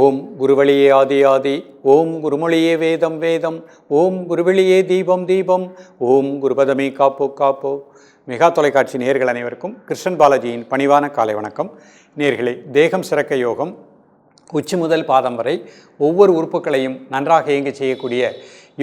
ஓம் குருவழியே ஆதி ஆதி ஓம் குருமொழியே வேதம் வேதம் ஓம் குருவெளியே தீபம் தீபம் ஓம் குருபதமே காப்போ காப்போ. மெகா தொலைக்காட்சி நேர்கள் அனைவருக்கும் கிருஷ்ணன் பாலாஜியின் பணிவான காலை வணக்கம். நேர்களே தேகம் சிறக்க யோகம் உச்சி முதல் பாதம் வரை ஒவ்வொரு உறுப்புகளையும் நன்றாக இயங்க செய்யக்கூடிய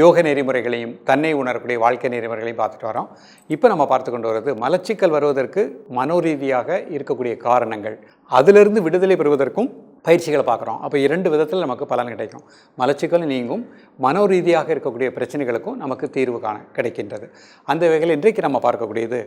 யோக நெறிமுறைகளையும் தன்னை உணரக்கூடிய வாழ்க்கை நெறிமுறைகளையும் பார்த்துட்டு வரோம். இப்போ நம்ம பார்த்து கொண்டு வர்றது மலச்சிக்கல் வருவதற்கு மனோரீதியாக இருக்கக்கூடிய காரணங்கள். அதிலிருந்து விடுதலை பெறுவதற்கும் பயிற்சிகளை பார்க்குறோம். அப்போ இரண்டு விதத்தில் நமக்கு பலன் கிடைக்கும். மலச்சிக்கல் நீங்கும் மனோரீதியாக இருக்கக்கூடிய பிரச்சனைகளுக்கும் நமக்கு தீர்வு காண கிடைக்கின்றது. அந்த வகையில் இன்றைக்கு நம்ம பார்க்கக்கூடியது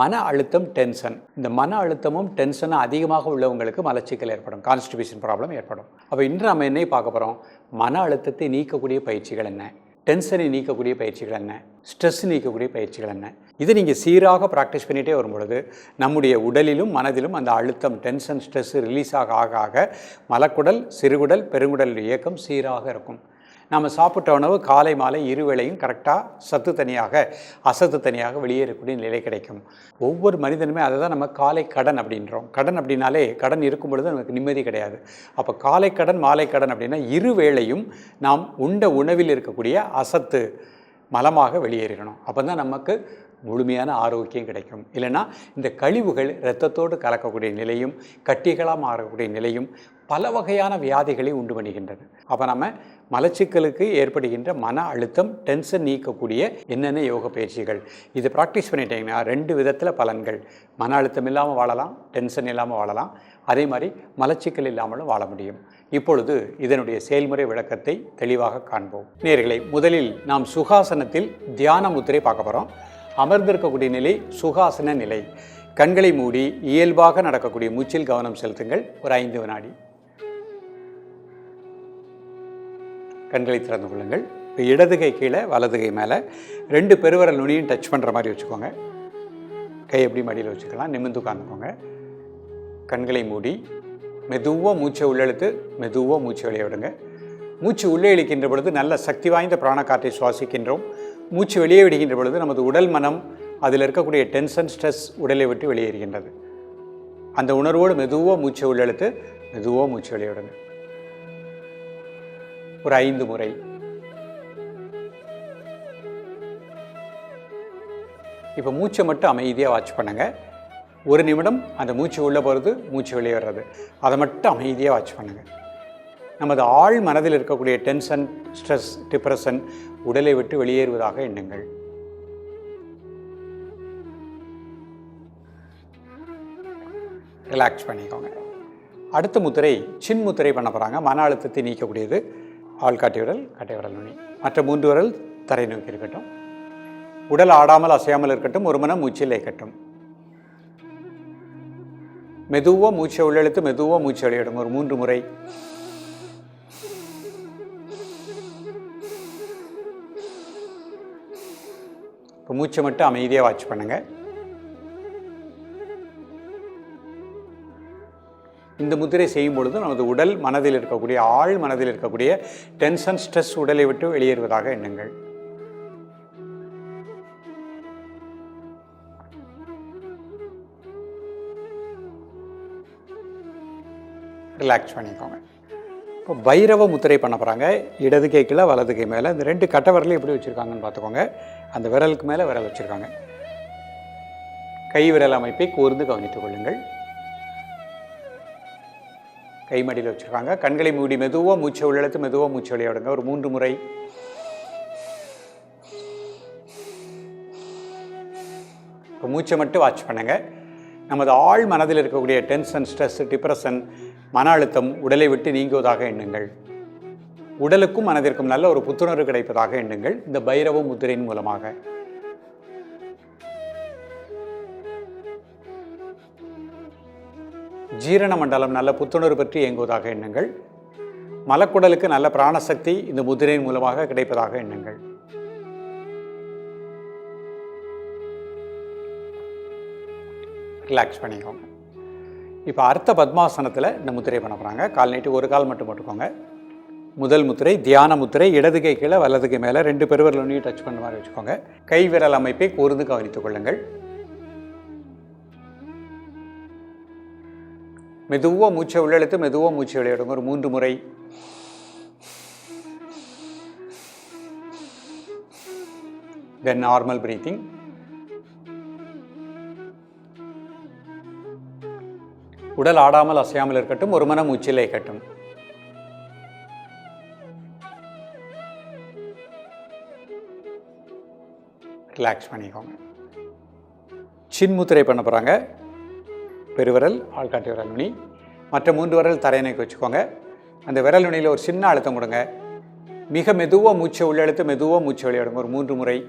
மன அழுத்தம் டென்ஷன். இந்த மன அழுத்தமும் டென்ஷனும் அதிகமாக உள்ளவங்களுக்கு மலச்சிக்கல் ஏற்படும். கான்ஸ்டிபியூஷன் ப்ராப்ளம் ஏற்படும். அப்போ இன்று நம்ம என்னை பார்க்க போகிறோம் மன அழுத்தத்தை நீக்கக்கூடிய பயிற்சிகள் என்ன? டென்ஷனை நீக்கக்கூடிய பயிற்சிகள் என்ன? ஸ்ட்ரெஸ் நீக்கக்கூடிய பயிற்சிகள் என்ன? இதை நீங்கள் சீராக ப்ராக்டிஸ் பண்ணிகிட்டே வரும்பொழுது நம்முடைய உடலிலும் மனதிலும் அந்த அழுத்தம் டென்ஷன் ஸ்ட்ரெஸ் ரிலீஸ் ஆக ஆக ஆக மலக்குடல் சிறுகுடல் பெருங்குடல் இயக்கம் சீராக இருக்கும். நம்ம சாப்பிட்ட உணவு காலை மாலை இருவேளையும் கரெக்டாக சத்து தனியாக அசத்து தனியாக வெளியேறக்கூடிய நிலை கிடைக்கும். ஒவ்வொரு மனிதனுமே அதை தான் நம்ம காலை கடன் அப்படின்றோம். கடன் அப்படின்னாலே கடன் இருக்கும் பொழுது நமக்கு நிம்மதி கிடையாது. அப்போ காலை கடன் மாலை கடன் அப்படின்னா இருவேளையும் நாம் உண்ட உணவில் இருக்கக்கூடிய அசத்து மலமாக வெளியேறணும். அப்போ தான் நமக்கு முழுமையான ஆரோக்கியம் கிடைக்கும். இல்லைன்னா இந்த கழிவுகள் இரத்தத்தோடு கலக்கக்கூடிய நிலையும் கட்டிகளாக மாறக்கூடிய நிலையும் பல வகையான வியாதிகளை உண்டு பண்ணுகின்றன. அப்போ நம்ம மலச்சிக்கலுக்கு ஏற்படுகின்ற மன அழுத்தம் டென்ஷன் நீக்கக்கூடிய என்னென்ன யோக பயிற்சிகள்? இது ப்ராக்டிஸ் பண்ணிட்டீங்கன்னா ரெண்டு விதத்தில் பலன்கள். மன அழுத்தம் இல்லாமல் வாழலாம் டென்ஷன் இல்லாமல் வாழலாம். அதே மாதிரி மலச்சிக்கல் இல்லாமலும் வாழ முடியும். இப்பொழுது இதனுடைய செயல்முறை விளக்கத்தை தெளிவாக காண்போம். நேர்களை முதலில் நாம் சுகாசனத்தில் தியான முத்திரை பார்க்க போகிறோம் அமர்ந்திருக்கக்கூடிய நிலை சுகாசன நிலை. கண்களை மூடி இயல்பாக நடக்கக்கூடிய மூச்சில் கவனம் செலுத்துங்கள். ஒரு ஐந்து வினாடி. கண்களை திறந்து கொள்ளுங்கள். இப்போ இடதுகை கீழே வலதுகை மேலே. ரெண்டு பெருவரல் நுனியும் டச் பண்ணுற மாதிரி வச்சுக்கோங்க. கை எப்படி மடியில் வச்சுக்கலாம்? நிமிர்ந்து உட்காந்துக்கோங்க கண்களை மூடி மெதுவாக மூச்சை உள்ளெழுத்து மெதுவாக மூச்சை வெளியே விடுங்க. மூச்சு உள்ளே இழுக்கின்ற பொழுது நல்ல சக்தி வாய்ந்த பிராணக்காற்றை சுவாசிக்கின்றோம். மூச்சு வெளியே விடுகின்ற பொழுது நமது உடல் மனம் அதில் இருக்கக்கூடிய டென்ஷன் ஸ்ட்ரெஸ் உடலை விட்டு வெளியேறுகின்றது. அந்த உணர்வோடு மெதுவாக மூச்சை உள்ளெழுத்து மெதுவாக மூச்சு வெளியே விடுங்க ஒரு ஐந்து முறை. இப்போ மூச்சை மட்டும் அமைதியாக வாட்ச் பண்ணுங்க. ஒரு நிமிடம் அந்த மூச்சு உள்ளே போகிறது மூச்சு வெளியே வர்றது. அதை மட்டும் அமைதியாக வாட்ச் பண்ணுங்க. நமது ஆழ் மனதில் இருக்கக்கூடிய டென்ஷன் ஸ்ட்ரெஸ் டிப்ரெஷன் உடலை விட்டு வெளியேறுவதாக எண்ணுங்கள். ரிலாக்ஸ் பண்ணிக்கோங்க. அடுத்த முத்திரை சின் முத்திரை பண்ண போகிறாங்க மன அழுத்தத்தை நீக்கக்கூடியது ஆள் காட்டி விரல் கட்டை விரல் நுனி. மற்ற மூன்று விரல் தரை நோக்கி இருக்கட்டும். உடல் ஆடாமல் அசையாமல் இருக்கட்டும். ஒரு மனம் மூச்சில் இயக்கட்டும். மெதுவாக மூச்சை உள்ளெழுத்து மெதுவாக மூச்சு வெளியிடும். ஒரு மூன்று முறை. இப்போ மூச்சை மட்டும் அமைதியாக வாட்ச் பண்ணுங்கள் இந்த முத்திரை செய்யும் பொழுது நமது உடல் மனதில் இருக்கக்கூடிய ஆழ் மனதில் இருக்கக்கூடிய டென்ஷன் ஸ்ட்ரெஸ் உடலை விட்டு வெளியேறுவதாக எண்ணுங்கள். ரிலாக்ஸ் பண்ணிக்கோங்க. இப்போ பைரவ முத்திரை பண்ண போகிறாங்க இடது கை கீழே வலது கை மேலே. இந்த ரெண்டு கட்டவரலையும் எப்படி வச்சுருக்காங்கன்னு பார்த்துக்கோங்க. அந்த விரலுக்கு மேலே விரல் வச்சுருக்காங்க. கை விரல் அமைப்பை கூர்ந்து கவனித்துக் கொள்ளுங்கள். கை மடியில் வச்சுருக்காங்க. கண்களை மூடி மெதுவாக மூச்சை உள்ளெழுத்து மெதுவாக மூச்சை விளையாடுங்க ஒரு மூன்று முறை. இப்போ மூச்சை மட்டும் வாட்ச் பண்ணுங்க. நமது ஆழ் மனதில் இருக்கக்கூடிய டென்ஷன் ஸ்ட்ரெஸ் டிப்ரெஷன் மன அழுத்தம் உடலை விட்டு நீங்குவதாக எண்ணுங்கள். உடலுக்கும் மனதிற்கும் நல்ல ஒரு புத்துணர்வு கிடைப்பதாக எண்ணுங்கள். இந்த பைரவ முத்திரையின் மூலமாக. ஜீரண மண்டலம் நல்ல புத்துணர்வு பற்றி இயங்குவதாக எண்ணுங்கள். மலக்குடலுக்கு நல்ல பிராணசக்தி இந்த முதிரையின் மூலமாக கிடைப்பதாக எண்ணுங்கள். ரிலாக்ஸ் பண்ணிக்கோங்க. இப்போ அர்த்த பத்மாசனத்தில் இந்த முதிரை பண்ண போகிறாங்க கால் நீட்டு ஒரு கால் மட்டும் போட்டுக்கோங்க. முதல் முத்திரை தியான முத்திரை இடது கை கீழே வலது கை மேலே ரெண்டு பெருவரலையும் டச் பண்ண மாதிரி வச்சுக்கோங்க. கை விரல் அமைப்பை கூர்ந்து கவனித்துக் கொள்ளுங்கள். மெதுவாக மூச்சை உள்ளெழுத்து மெதுவாக மூச்சை வெளியிடுங்க. ஒரு மூன்று முறை. தென் நார்மல் பிரீத்திங் உடல் ஆடாமல் அசையாமல் இருக்கட்டும் ஒரு மனம் மூச்சில் கட்டும் ரிலாக்ஸ் பண்ணிக்கோங்க. சின்முத்திரை பண்ண போகிறாங்க பெருவிரல் ஆள்காட்டி விரல் நுனி. மற்ற மூன்று விரல் தரையணைக்கு வச்சுக்கோங்க. அந்த விரல் நுனியில் ஒரு சின்ன அழுத்தம் கொடுங்க. மிக மெதுவாக மூச்சை உள்ளெழுத்து மெதுவாக மூச்சை வெளியிடுங்க. ஒரு மூன்று முறை.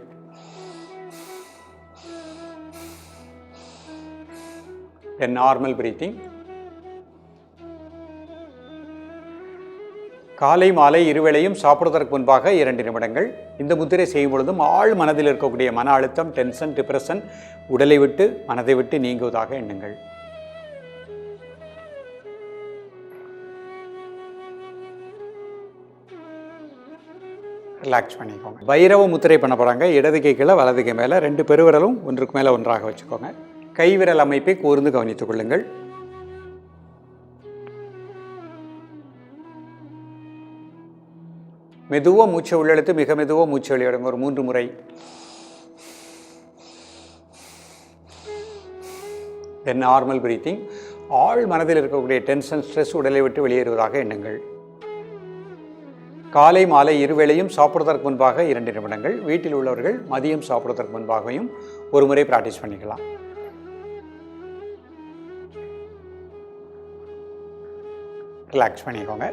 தென் நார்மல் பிரீத்திங் காலை மாலை இருவேளையும் சாப்பிடுவதற்கு முன்பாக இரண்டு நிமிடங்கள். இந்த முத்திரை செய்யும் பொழுதும் ஆழ் மனதில் இருக்கக்கூடிய மன அழுத்தம் டென்ஷன் டிப்ரெஷன் உடலை விட்டு மனதை விட்டு நீங்குவதாக எண்ணுங்கள். ரிலாக்ஸ் பண்ணிக்கோங்க. பைரவ முத்திரை பண்ண போகிறாங்க இடது கை கீழே வலது கை மேலே. ரெண்டு பெருவிரலும் ஒன்றுக்கு மேலே ஒன்றாக வச்சுக்கோங்க. கைவிரல் அமைப்பை கூர்ந்து கவனித்துக் கொள்ளுங்கள். மெதுவாக மூச்சை உள்ளெழுத்து மிக மெதுவாக மூச்சை வெளியிடுங்க. ஒரு மூன்று முறை. தென் நார்மல் பிரீத்திங் ஆழ் மனதில் இருக்கக்கூடிய டென்ஷன் ஸ்ட்ரெஸ் உடலை விட்டு வெளியேறுவதாக எண்ணுங்கள். காலை மாலை இருவேளையும் சாப்பிடுவதற்கு முன்பாக இரண்டு நிமிடங்கள். வீட்டில் உள்ளவர்கள் மதியம் சாப்பிடுவதற்கு முன்பாகவும் ஒரு முறை ப்ராக்டிஸ் பண்ணிக்கலாம். ரிலாக்ஸ் பண்ணிக்கோங்க.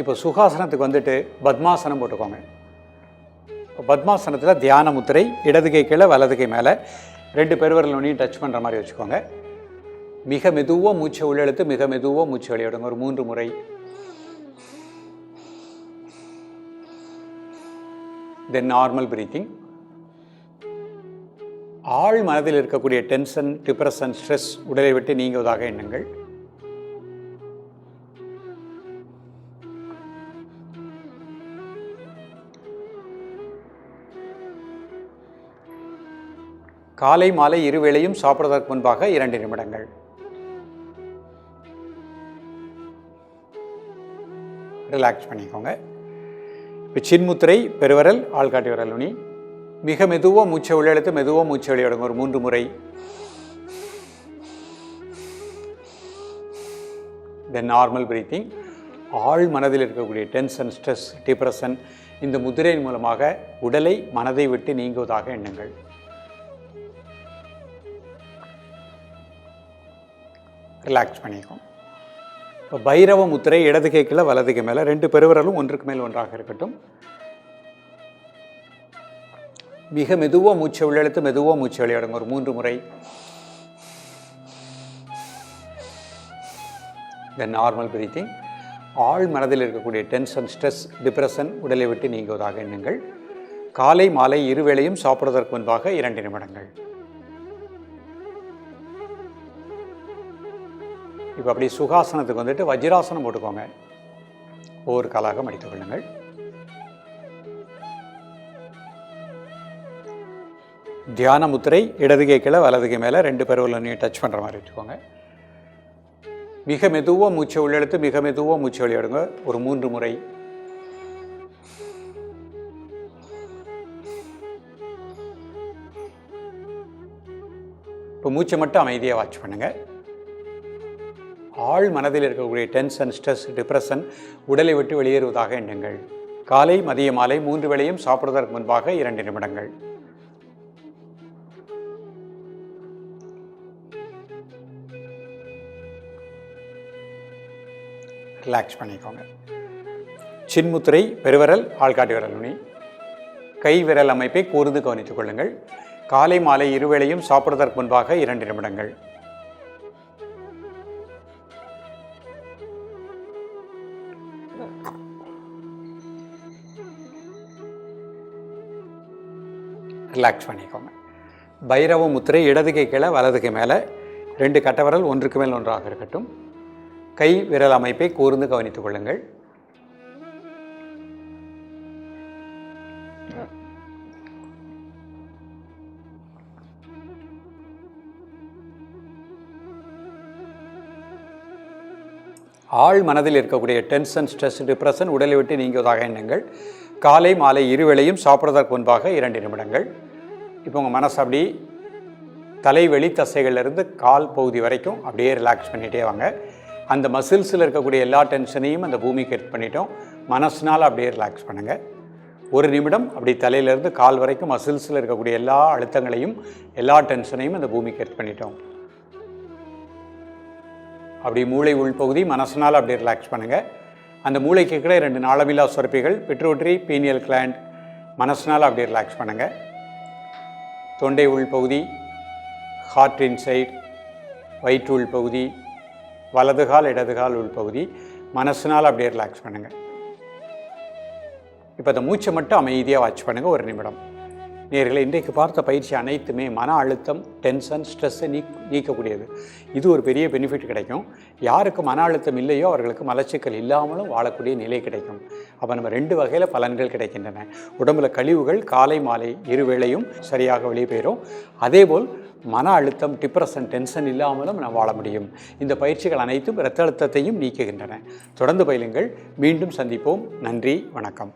இப்போ சுகாசனத்துக்கு வந்துட்டு பத்மாசனம் போட்டுக்கோங்க. பத்மாசனத்தில் தியான முத்திரை இடது கை கீழே வலது கை மேலே. ரெண்டு பெருவரில் ஒன்றையும் டச் பண்ணுற மாதிரி வச்சுக்கோங்க. மிக மெதுவாக மூச்சை உள்ளெழுத்து மிக மெதுவாக மூச்சை வெளியிடுங்க ஒரு மூன்று முறை. தென் நார்மல் பிரீத்திங் ஆழ் மனதில் இருக்கக்கூடிய டென்ஷன் டிப்ரெஷன் ஸ்ட்ரெஸ் உடலை விட்டு நீங்குவதாக எண்ணுங்கள். காலை மாலை இருவேளையும் சாப்பிடுவதற்கு முன்பாக இரண்டு நிமிடங்கள். ரிலாக்ஸ் பண்ணிக்கோங்க. இப்போ சின்முத்திரை பெருவரல் ஆள்காட்டி விரல் நுனி மிக மெதுவாக மூச்சை உள்ளெழுத்து மெதுவாக மூச்சை வெளியிடுங்க. ஒரு மூன்று முறை. தென் நார்மல் பிரீத்திங் ஆழ் மனதில் இருக்கக்கூடிய டென்ஷன் ஸ்ட்ரெஸ் டிப்ரெஷன் இந்த முதிரையின் மூலமாக உடலை மனதை விட்டு நீங்குவதாக எண்ணுங்கள். ரிலாக்ஸ் பண்ணிக்கும் இப்போ பைரவ முத்திரை இடது கைக்கில் வலதுக்கு மேலே ரெண்டு பெருவிரலும் ஒன்றுக்கு மேல் ஒன்றாக இருக்கட்டும். மிக மெதுவாக மூச்சை உள்ளெழுத்து மெதுவாக மூச்சை விளையாடுங்க. ஒரு மூன்று முறை. தென் நார்மல் பிரீத்திங் ஆழ் மனதில் இருக்கக்கூடிய டென்ஷன் ஸ்ட்ரெஸ் டிப்ரெஷன் உடலை விட்டு நீங்குவதாக எண்ணுங்கள். காலை மாலை இருவேளையும் சாப்பிடுவதற்கு முன்பாக இரண்டு நிமிடங்கள். இப்போ அப்படி சுகாசனத்துக்கு வந்துட்டு வஜ்ராசனம் போட்டுக்கோங்க. ஒவ்வொரு காலாக மடித்துக் கொள்ளுங்கள். தியான முத்திரை இடது கீழே வலது கை மேலே ரெண்டு பெருவிலையும் டச் பண்ணுற மாதிரி வச்சுக்கோங்க. மிக மெதுவாக மூச்சை உள்ளெடுத்து மிக மெதுவாக மூச்சை வெளியிடுங்க. ஒரு மூன்று முறை. இப்போ மூச்சை மட்டும் அமைதியாக வாட்ச் பண்ணுங்கள் ஆழ் மனதில் இருக்கக்கூடிய டென்ஷன் ஸ்ட்ரெஸ் டிப்ரெஷன் உடலை விட்டு வெளியேறுவதாக எண்ணுங்கள். காலை மதிய மாலை மூன்று வேளையும் சாப்பிடுவதற்கு முன்பாக இரண்டு நிமிடங்கள். ரிலாக்ஸ் பண்ணிக்கோங்க. சின்முத்திரை பெருவிரல் ஆள்காட்டி விரல் நுனி. கை விரல் அமைப்பை கூர்ந்து கவனித்துக் கொள்ளுங்கள். காலை மாலை இருவேளையும் சாப்பிடுவதற்கு முன்பாக இரண்டு நிமிடங்கள். ரிலாக்ஸ் பண்ணிக்கோங்க. பைரவ முத்திரை இடது கை கீழே வலது கை மேலே. ரெண்டு கட்டவரல் ஒன்றுக்கு மேல் ஒன்றாக இருக்கட்டும். கை விரல் அமைப்பை கூர்ந்து கவனித்துக் கொள்ளுங்கள். ஆழ் மனதில் இருக்கக்கூடிய டென்ஷன் ஸ்ட்ரெஸ் டிப்ரெஷன் உடலை விட்டு நீங்குவதாக எண்ணுங்கள். காலை மாலை இருவேளையும் சாப்பிட்றதற்கு முன்பாக இரண்டு நிமிடங்கள். இப்போ உங்கள் மனசு அப்படி தலைவெளி தசைகள்லேருந்து கால் பகுதி வரைக்கும் அப்படியே ரிலாக்ஸ் பண்ணிகிட்டே வாங்க. அந்த மசில்ஸில் இருக்கக்கூடிய எல்லா டென்ஷனையும் அந்த பூமிக்கு எட் பண்ணிட்டோம். மனசுனால் அப்படியே ரிலாக்ஸ் பண்ணுங்கள் ஒரு நிமிடம் அப்படி தலையிலேருந்து கால் வரைக்கும் மசில்ஸில் இருக்கக்கூடிய எல்லா அழுத்தங்களையும் எல்லா டென்ஷனையும் அந்த பூமிக்கு எட் பண்ணிட்டோம். அப்படி மூளை உள்பகுதி மனசனால் அப்படியே ரிலாக்ஸ் பண்ணுங்கள் அந்த மூளைக்கு கூட ரெண்டு நாளமில்லா சுரப்பிகள் பிட்ரோட்ரி பீனியல் கிளாண்ட் மனசனால் அப்படியே ரிலாக்ஸ் பண்ணுங்கள் தொண்டை உள்பகுதி ஹார்ட் இன்சைட் வயிற்று உள்பகுதி வலது கால் இடது கால் உள்பகுதி மனசுனால் அப்படியே ரிலாக்ஸ் பண்ணுங்கள் இப்போ அந்த மூச்சை மட்டும் அமைதியாக வாட்ச் பண்ணுங்கள் ஒரு நிமிடம். நேர்களை இன்றைக்கு பார்த்த பயிற்சி அனைத்துமே மன அழுத்தம் டென்ஷன் ஸ்ட்ரெஸ்ஸை நீ நீக்கக்கூடியது. இது ஒரு பெரிய பெனிஃபிட் கிடைக்கும். யாருக்கு மன அழுத்தம் இல்லையோ அவர்களுக்கு மலச்சிக்கல் இல்லாமலும் வாழக்கூடிய நிலை கிடைக்கும். அப்போ நம்ம ரெண்டு வகையில் பலன்கள் கிடைக்கின்றன. உடம்புல கழிவுகள் காலை மாலை இருவேளையும் சரியாக வெளியே போயிடும் அதேபோல் மன அழுத்தம் டிப்ரெஷன் டென்ஷன் இல்லாமலும் நாம் வாழ முடியும். இந்த பயிற்சிகள் அனைத்தும் இரத்த அழுத்தத்தையும் நீக்குகின்றன. தொடர்ந்து பயிலுங்கள். மீண்டும் சந்திப்போம். நன்றி வணக்கம்.